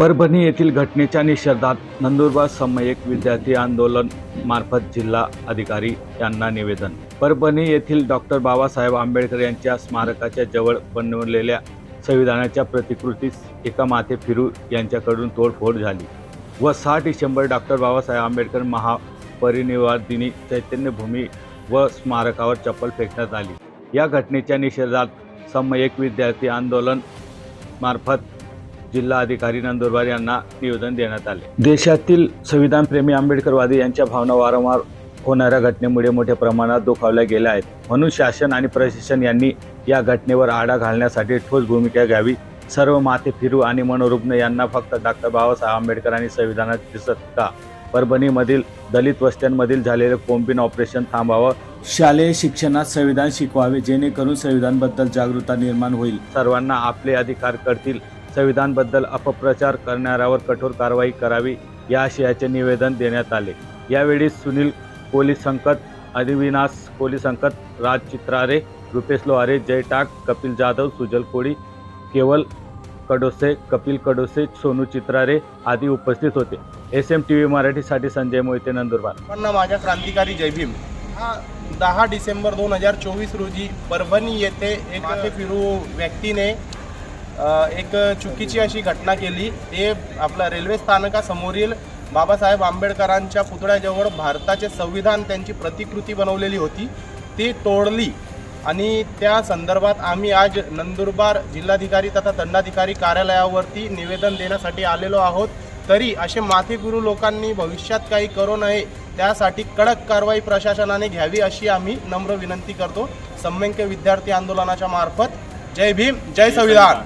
परभणी येथील घटनेच्या निषेधात नंदुरबार समयक विद्यार्थी आंदोलन मार्फत जिल्हा अधिकारी यांना निवेदन. परभणी येथील डॉक्टर बाबासाहेब आंबेडकर यांच्या स्मारकाच्या जवळ बनवलेल्या संविधानाच्या प्रतिकृतीस एका माथे फिरू यांच्याकडून तोडफोड झाली व सहा डिसेंबर डॉक्टर बाबासाहेब आंबेडकर महापरिनिर्वाण दिनी चैतन्यभूमी व स्मारकावर चप्पल फेकण्यात आली. या घटनेच्या निषेधात समयक विद्यार्थी आंदोलन मार्फत जिल्हाधिकारी नंदुरबार यांना निवेदन देण्यात आले. देशातील संविधानप्रेमी आंबेडकरवादी यांच्या भावना वारंवार होणाऱ्या घटनेमुळे मोठ्या प्रमाणात दुखावल्या गेल्या आहेत. म्हणून शासन आणि प्रशासन यांनी या घटनेवर आडा घालण्यासाठी ठोस भूमिका घ्यावी. सर्व माथे फिरू आणि मनोरुग्ण यांना फक्त डॉक्टर बाबासाहेब आंबेडकर आणि संविधानात दिसत का? परभणीमधील दलित वस्त्यांमधील झालेले कोम्बिन ऑपरेशन थांबावं. शालेय शिक्षणात संविधान शिकवावे जेणेकरून संविधानबद्दल जागरूकता निर्माण होईल. सर्वांना आपले अधिकार कळतील. संविधानबद्दल अपप्रचार करणाऱ्यावर कठोर कारवाई करावी या आशयाचे निवेदन देण्यात आले. यावेळी सुनील कोली संकट अविनाश कोली संकट राज चित्रारे रुपेश लोहारे जय टाक कपिल जाधव सुजल कोळी केवल कडोसे कपिल कडोसे सोनू चित्रारे आदी उपस्थित होते. एस एम टी व्ही मराठीसाठी संजय मोहिते नंदुरबार. सर्वांना माझ्या क्रांतिकारी जय भीम. हा दहा डिसेंबर दोन हजार चोवीस रोजी परभणी येथे एक फिरू व्यक्तीने एक चुकीची अशी घटना केली. ते आपल्या रेल्वे स्थानकासमोरील बाबासाहेब आंबेडकरांच्या पुतळ्याजवळ भारताचे संविधान त्यांची प्रतिकृती बनवलेली होती. ती तोडली. आणि त्या संदर्भात आम्ही आज नंदुरबार जिल्हाधिकारी तथा दंडाधिकारी कार्यालयावरती निवेदन देण्यासाठी आलेलो आहोत. तरी असे माथेगुरू लोकांनी भविष्यात काही करू नये त्यासाठी कडक कारवाई प्रशासनाने घ्यावी अशी आम्ही नम्र विनंती करतो. सम्यंक विद्यार्थी आंदोलनाच्या मार्फत जय भीम जय संविधान.